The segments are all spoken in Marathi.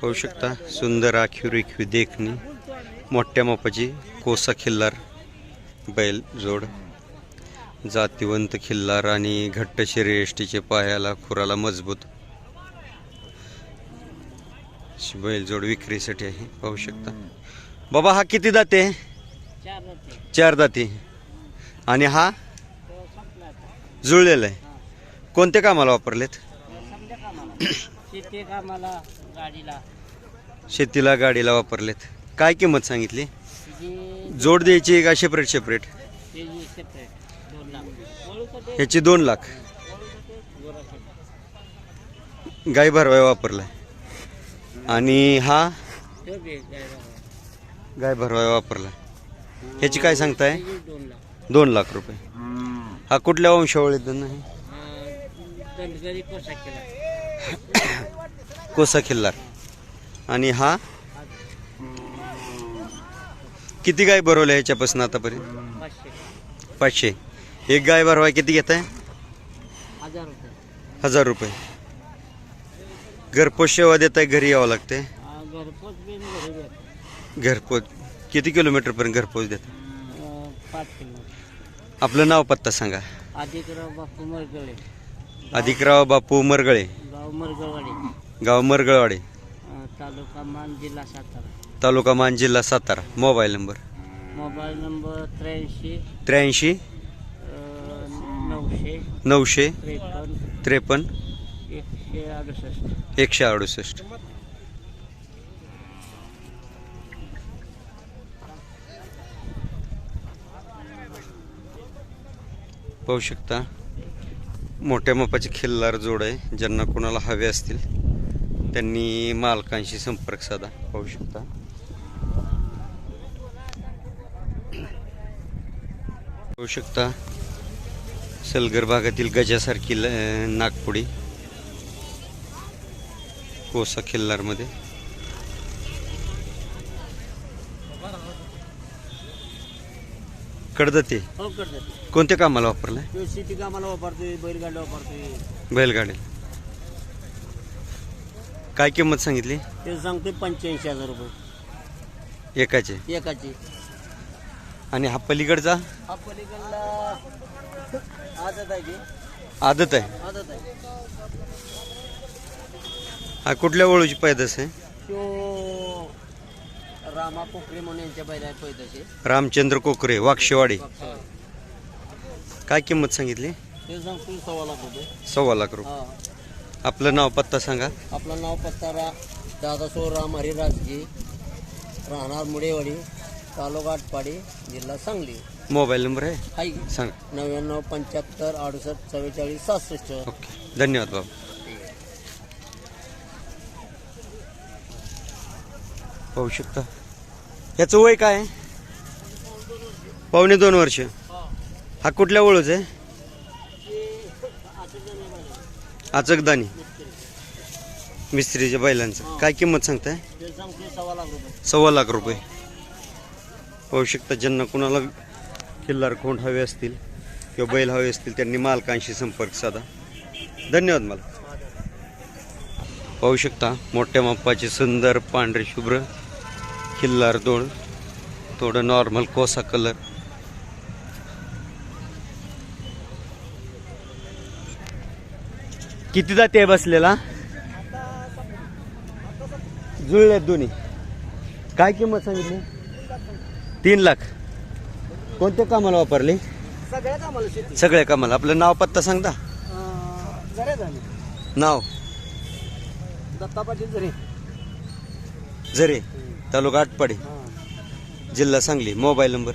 पाहू शकता. सुंदर आखीव रेखीव देखणी मोठ्या मापाची कोसा खिल्लार बैल जोड जातिवंत खिल्लार आणि घट्ट शरीरष्टीचे पायाला खुराला मजबूत बैलजोड बैल जोड विक्रीसाठी आहे. पाहू शकता. बाबा हा किती दाते? चार दाते. आणि हा? जुळलेला आहे. कोणत्या कामाला वापरलेत? शेती कामाला गाडीला. शेतीला गाडीला वापरलेत. काय किंमत सांगितली? जी जोड द्यायची का सेपरेट सेपरेट त्याची सेपरेट दोन लाख. ह्याची दोन लाख. गाय भरवाय वापरलाय. आणि हा. गाय भरवाय वापरलाय. ह्याची काय सांगताय? दोन लाख दोन लाख रुपये. हा कुठल्या वंशावळीत नाही हा, दंडगरी कोसा केला. कोसा खिल्लार. आणि हा? किती गाय भरवल्या ह्याच्यापासून आतापर्यंत? पाचशे. एक गाय भरवाय किती घेत आहे हजार रुपये. घरपोच सेवा देत आहे घरी यावं लागते घरपोच. आणि घरी देतो. घरपोच किती देत आपलं नाव पत्ता सांगा. अधिकराव बापू मरगळे. अधिकराव बापू मरगळे. गाव मरगळवाडी. गाव मरगळवाडे. अं, तालुका मान जिल्हा सातारा. तालुका मान जिल्हा Satara. Mobile number? Mobile number त्र्याऐंशी त्र्याऐंशी नऊशे नऊशे त्रेपन्न त्रेपन्न एकशे अडुसष्ट. एकशे अडुसष्ट. पाहू शकता. मोठ्या मापाची खिल्लार जोड आहे. ज्यांना कोणाला हवे असतील त्यांनी मालकांशी संपर्क साधा. पाहू शकता. पाहू शकता. सलगर भागातील गजासारखी ल- नागपुडी कोसा खिल्लारमध्ये. कडदते. हो करतात कोणत्या कामाला वापरलाय? शेती कामाला वापरतोय बैलगाडी वापरतोय बैलगाडी. काय किंमत सांगितली? ते सांगतोय पंच्याऐंशी हजार रुपये. एकाचे. एकाची. आणि हा पलीकडचा? हा पलीकडला आदत आहे की? आदत आहे. आदत आहे. हा कुठल्या ओळूची पैदास आहे? तो रामा म्हणून यांच्या बैला पैदाचे रामचंद्र कोकरे वाक्षेवाडी. काय किंमत सांगितली? ते सांगतोय सव्वा लाख रुपये. सव्वा लाख रुपये. हा. आपलं नाव पत्ता सांगा. आपलं नाव पत्ता रा दादासो राम हरिराजजी राहणार मुडेवाडी तालुका आटपाडी जिल्हा सांगली. मोबाईल नंबर आहे? हाय. सांगा. नव्याण्णव पंच्याहत्तर अडुसष्ट चव्वेचाळीस सहासष्ट ओके. धन्यवाद बाबा. पाहू शकता. याचं वय काय? पावणे दोन वर्ष. हा कुठल्या ओळूच आहे? आचकदानी मिस्त्रीच्या बैलांचं. काय किंमत सांगताय? सव्वा लाख रुपये. पाहू शकता ज्यांना कुणाला किल्लार खोंड हवे असतील किंवा बैल हवे असतील त्यांनी मालकांशी संपर्क साधा. धन्यवाद मला. पाहू शकता मोठ्या मापाचे सुंदर पांढरे शुभ्र किल्लार दोन. थोडं नॉर्मल कोसा कलर किती जाते बसलेला? जुळल्यात दोन्ही. काय किंमत सांगितली? तीन लाख. कोणत्या कामाला वापरले? सगळ्याच आम्हाला शेती. सगळ्या कामाला. आपलं नाव पत्ता सांगता? जरे नाव? दत्ता पाटील जरे. झरे तालुका आटपाडी जिल्हा सांगली मोबाईल नंबर.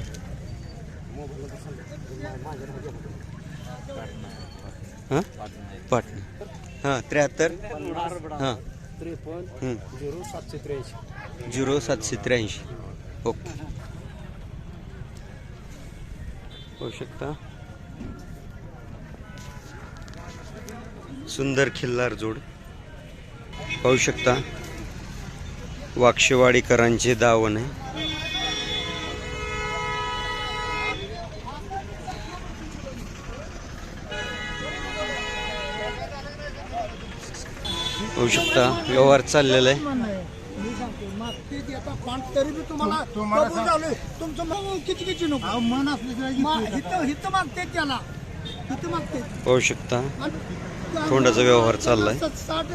हां? पाटणा. हां त्र्याहत्तर. हां. त्रेपन्न. झिरो सातशे त्र्याऐंशी. झिरो सातशे त्र्याऐंशी. ओके. होऊ शकता. सुंदर खिल्लार जोड. पाहू शकता. वाक्षेवाडीकरांचे दावण आहे. होऊ शकता व्यवहार चाललेला आहे. होऊ शकता. खोंडाचा व्यवहार चाललाय. साठ साठ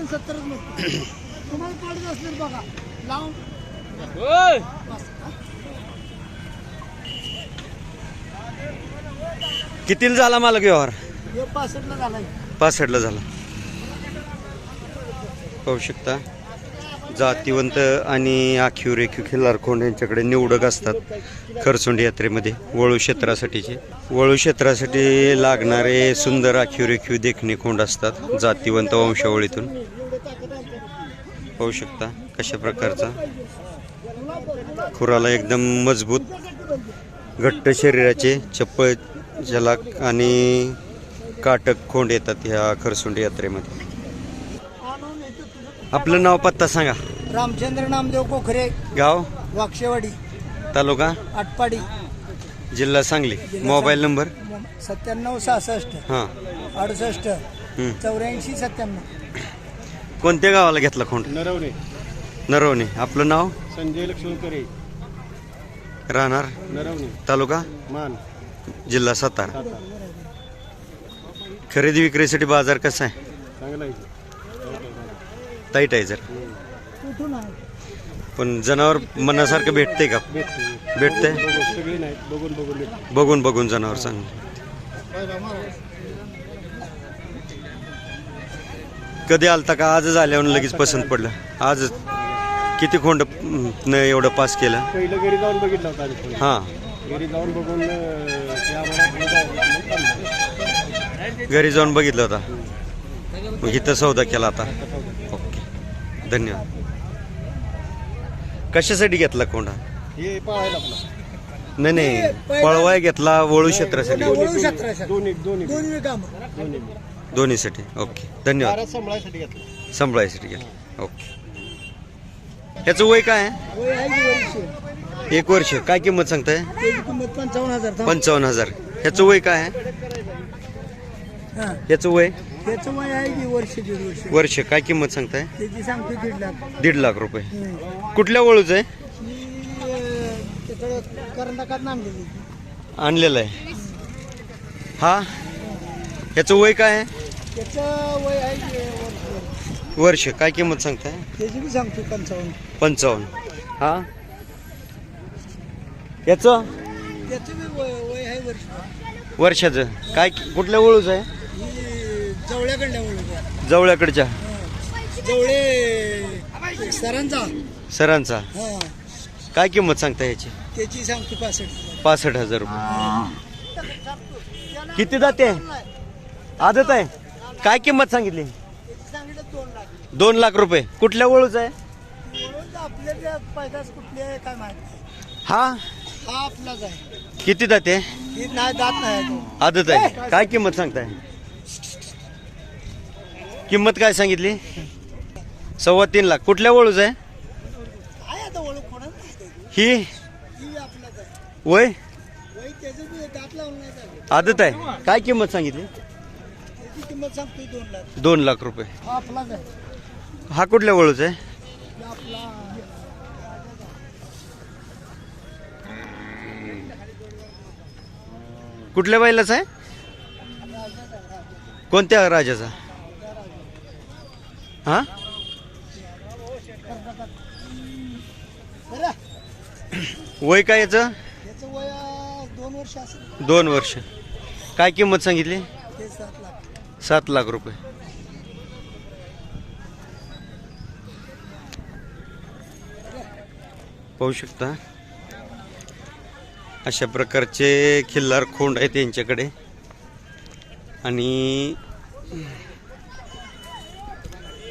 लावून. कितीला झाला मालक व्यवहार? हे पासष्टला झाला. पाहू शकता. जातीवंत आणि आखीव रेखीव खिल्लार खोंड यांच्याकडे निवडक असतात खरसुंडी यात्रेमध्ये. वळू क्षेत्रासाठीचे. वळू क्षेत्रासाठी लागणारे सुंदर आखीव रेखीव देखणे खोंड असतात जातीवंत वंशावळीतून. पाहू शकता. कशा प्रकारचा? खुराला एकदम मजबूत घट्ट शरीराचे चप्पल जलाक आणि काटक खोंड येतात ह्या खरसुंडी यात्रेमध्ये. आपलं नाव पत्ता सांगा. रामचंद्र नामदेव कोखरे गाव? वाक्षेवाडी तालुका? आटपाडी. जिल्हा सांगली. Mobile number? सत्त्याण्णव सहासष्ट हां. अडुसष्ट. चौऱ्याऐंशी सत्त्याण्णव. कोणत्या गावाला घेतला खोंड? नरवणे. नरवणे. आपलं नाव? संजय लक्ष्मणकरे राहणार? नरवणे. तालुका? मान. जिल्हा सातारा. सातारा. खरेदी विक्रीसाठी बाजार कसा आहे? चांगला आहे टाईट आहे जर. पण जनावर मनासारखं भेटते का? भेटते भेटते बघून सगळे नाही. बघून बघून भेटते बघून बघून जनावर चांगलं कधी आलता का? आजच आल्यावर लगेच पसंत पडलं. आजच. किती खोंड न एवढं पास केलं? पहिलं घरी जाऊन बघितलं होतं आम्ही पहिलं. हां. घरी जाऊन बघून अं, ते आम्हाला पुढे जायचं म्हणून चाललं. घरी जाऊन बघितलं होता? मग इथं सौदा केला आता? ओके. धन्यवाद. कशासाठी घेतला कोंडा हे पाहायला आपला. नाही नाही. पळवाय घेतला वळू क्षेत्रासाठी? वळू क्षेत्रासाठी. दोन्ही दोन्ही दोन्ही काम. दोन्ही. दोन्हीसाठी. ओके. धन्यवाद. बारा सांभाळायसाठी घेतलं. सांभाळायसाठी घेतला. ओके. याचं वय काय? आहे वय आहे की वर्ष? एक वर्ष. काय किंमत सांगताय? त्याची किंमत पंचावन्न हजार थांब. पंचावन्न हजार. ह्याचं वय काय? आहे हा. याचं वय? त्याचं वय आहे की वर्ष दीड वर्ष? वर्ष. काय किंमत सांगताय? त्याची सांगतो दीड लाख. दीड लाख रुपये. हम्म. कुठल्या वळूच आहे? अं, त्याकडं कर्नाटकात आणलेलं आहे. हा? याचं वय काय आहे? त्याचं वय आहे की वर्ष काय किंमत सांगताय? त्याची सांगतो पंचावन्न. पंचावन्न. हा? याचं? त्याचं बी वय वय आहे वर्ष. वर्षाचं. काय कुठल्या वळूच आहे? ही जवळ्याकडल्या जवळ्याकडच्या. जवळे सरांचा. सरांचा. हा. काय किंमत सांगता याची? त्याची सांगतो पासष्ट पासष्ट हजार रुपये. किती जाते? आदत आहे. काय किंमत सांगितलं? दोन लाख रुपये. कुठल्या वळूच आहे? म्हणून आपल्या त्या पैदास कुठले आहे काय माहिती? हा? हा आपलाच आहे. किती जाते ही नाही जात नाही तो. आदत आहे. काय किंमत सांगताय? किंमत काय सांगितली? सव्वा तीन लाख. कुठल्या वळूच आहे? काय आता ओळख कोणाच नाही ही? ही आपलाच आहे. वय? वय त्याचं बी दात लावून नाही झालं. आदत आहे. काय किंमत सांगितली? त्याची किंमत सांगतोय दोन लाख. दोन लाख रुपये. हा आपलाच आहे. हा कुठल्या वळूच आहे? कुठल्या बैलाचा आहे? कोणत्या राजाचा? हा? वय काय याचं? दोन वर्ष. दोन वर्ष काय किंमत सांगितली? सात लाख रुपये. पाहू शकता. अशा प्रकारचे खिल्लार खोंड आहेत यांच्याकडे. आणि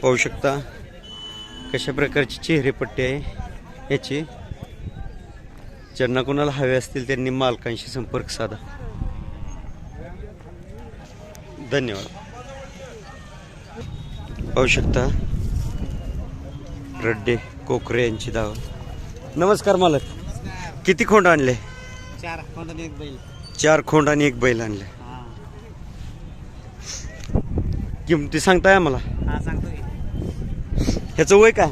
पाहू शकता कशा प्रकारची चेहरेपट्टी आहे याची. ज्यांना कोणाला हवे असतील त्यांनी मालकांशी संपर्क साधा. धन्यवाद. पाहू शकता रड्डे कोकरे यांची धाव. नमस्कार मालक. किती खोंड आणले? चार कोणता एक बैल. चार खोंड आणि एक बैल आणले. किमती सांगताय आम्हाला? हा सांगतो ह्याचं वय काय?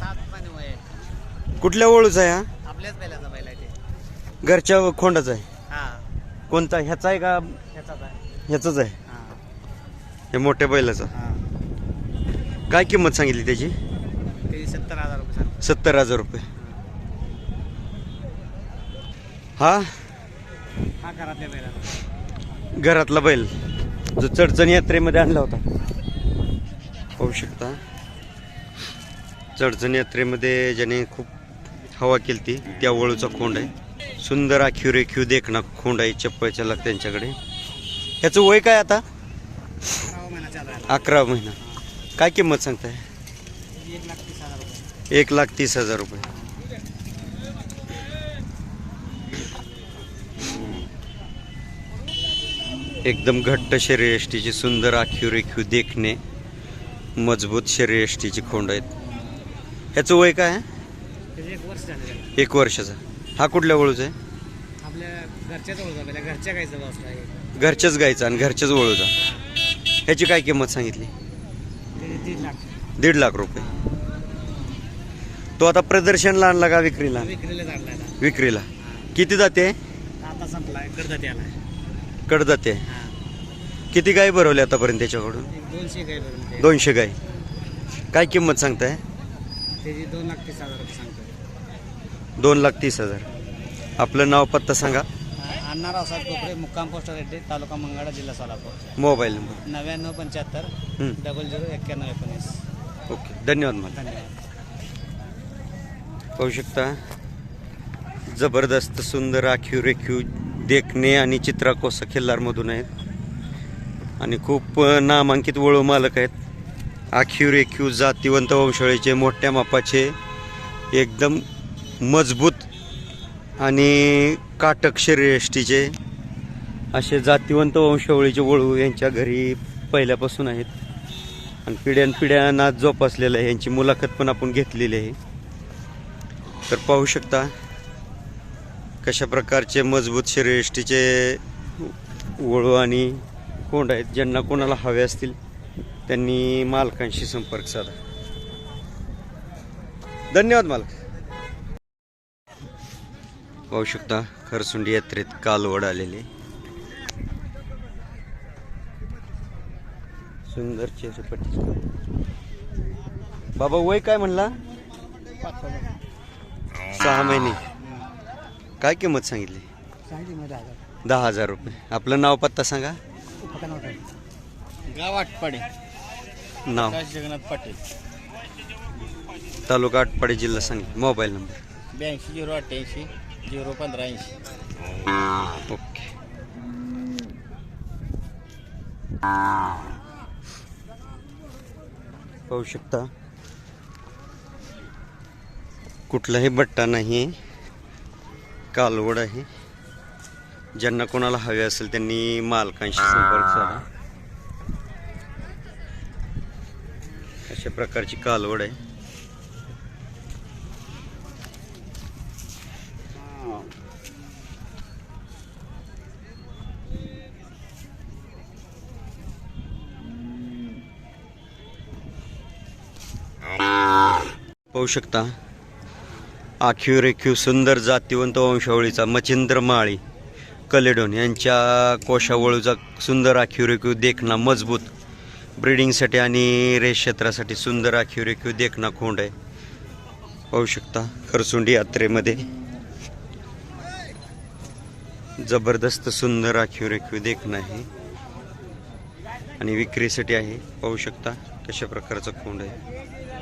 सात वय आहे. कुठल्या ओळूचा आहे हा? आपल्याच बैलाचा बैल आहे ते. घरच्या खोंडाचा आहे. हा. कोणता? ह्याचा आहे का? ह्याचाच आहे. ह्याचाच आहे. हा. हे मोठ्या बैलाचा. हा. काय किंमत सांगितली त्याची? ते सत्तर हजार रुपये सांग सत्तर हजार रुपये. हा? हा घरातल्या घरातला बैल. जो चडचण यात्रेमध्ये आणला होता. पाहू शकता. चडचण यात्रेमध्ये ज्याने खूप हवा केली ती त्या वळूचा खोंड आहे. सुंदर आखीव रेखीव देखना खोंड आहे चप्पलच्या लाग त्यांच्याकडे. ह्याचं वय काय आता? अकरा महिना. काय किंमत सांगताय? एक लाख तीस हजार रुपये. एकदम घट्ट शरीरयष्टीची सुंदर आखीव रेखीव देखणे मजबूत शरीरयष्टीची खोंड आहेत. ह्याचं वय काय? आहे? एक वर्षाचा. हा कुठल्या वळूचा आहे? घरच्याच गायचं गायचा आणि घरच्याच वळूचा ह्याची काय किंमत सांगितली? दीड लाख रुपये. तो आता प्रदर्शनला आणला का विक्रीला? विक्रीला. किती जाते? आता संपला कर्जात याला कडदाते हा. किती गाय भरवले आतापर्यंत त्याच्याकडून? एक दोनशे गाय भरून ते दोनशे गाय. काय किंमत सांगताय? त्याची दोन लाख तीस हजार रुपये सांगतो दोन लाख तीस हजार. आपलं नाव पत्ता सांगा. अण्णा रावसाहेब कोपरे मुक्काम पोस्ट रेड्डी तालुका मंगळा जिल्हा सोलापूर. Mobile number. नव्याण्णव पंच्याहत्तर हं. डबल झिरो एक्क्याण्णव एकोणीस. ओके. धन्यवाद मला धन्यवाद. पाहू शकता. जबरदस्त सुंदर आखीव रेखीव देखणे आणि चित्राकोसा खिल्लारमधून आहेत. आणि खूप नामांकित वळू मालक आहेत. आखीव रेखीव जातीवंत वंशाळीचे मोठ्या मापाचे एकदम मजबूत आणि काटक शरीरयष्टीचे असे जातीवंत वंशावळीचे वळू यांच्या घरी पहिल्यापासून आहेत. आणि पिढ्यानपिढ्या नाच जोपासलेलं आहे. यांची मुलाखत पण आपण घेतलेली आहे. तर पाहू शकता कशा प्रकारचे मजबूत शिरेष्टीचे वळू आणि कोंड आहेत ज्यांना कोणाला हवे असतील त्यांनी मालकांशी संपर्क साधा. धन्यवाद मालक. पाहू शकता खरसुंडी यात्रेत कालवड आलेले. सुंदर चेहरेपट्टी बाबा वय काय म्हणला? सहा महिने. काय किंमत सांगितली? दहा हजार रुपये. आपलं नाव पत्ता सांगा. गाव आटपाडे. नाव. जगन्नाथ पाटील. तालुका आटपाडी जिल्हा सांगितलं मोबाईल नंबर. ब्याऐंशी झिरो अठ्ठ्याऐंशी झिरो पंधरा ऐंशी. ओके. पाहू शकता. कुठलाही बट्टा नाही कालवड आहे. ज्यांना कोणाला हवे असेल त्यांनी मालकांशी संपर्क साधा. अशा प्रकारची कालवड आहे. पाहू शकता आखीव रेखीव सुंदर जातीवंत वंशावळीचा मच्छिंद्र माळी कलेडोन यांच्या कोशावळूचा सुंदर आखीव रेखीव देखणा मजबूत ब्रिडिंगसाठी आणि रेस क्षेत्रासाठी सुंदर आखीव रेखीव देखणा खोंड आहे. पाहू शकता खरसुंडी यात्रेमध्ये जबरदस्त सुंदर आखीव रेखीव देखणं आहे. आणि विक्रीसाठी आहे पाहू शकता कशा प्रकारचं खोंड आहे.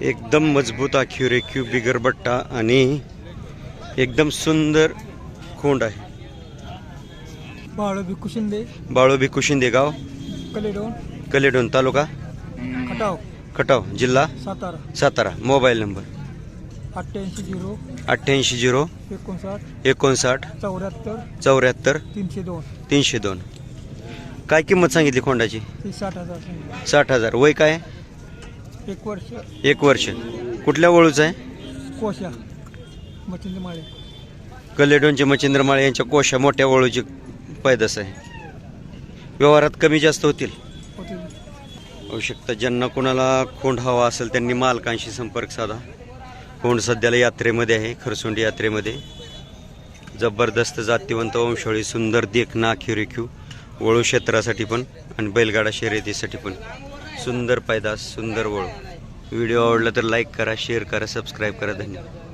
एकदम मजबूत आखीव रेखीव बिगर बट्टा आणि एकदम सुंदर खोंड आहे. बाळ भिक्खू शिंदे बाळू भिकू शिंदे गाव. कलेडोन. कलेडोन तालुका. खटाव. खटाव जिल्हा. सातारा. Satara mobile number. अठ्ठ्याऐंशी झिरो अठ्ठ्याऐंशी झिरो एकोणसाठ एकोणसाठ चौऱ्याहत्तर चौऱ्याहत्तर तीनशे दोन. तीनशे दोन. काय किंमत सांगितली खोंडाची? ती साठ हजार सांगितलं. साठ हजार. वय काय? एक वर्ष. एक वर्ष. कुठल्या वळूचा आहे? कोशा मचिंद माळे. कलेडोनचे मच्छिंद्रमाळे यांच्या कोशा मोठ्या वळूची पैदास आहे. व्यवहारात कमी जास्त होतील? होते शकतं. ज्यांना कोणाला खोंड हवा असेल त्यांनी मालकांशी संपर्क साधा. कोण सध्याला यात्रेमध्ये आहे? खरसुंडी यात्रेमध्ये. जबरदस्त जातीवंत वंशोळी सुंदर देखना रेखीव वळू क्षेत्रासाठी पण आणि बैलगाडा शर्यतीसाठी पण. सुंदर पायदास सुंदर वळू. व्हिडिओ आवडला तर लाईक करा शेअर करा सबस्क्राईब करा. धन्यवाद.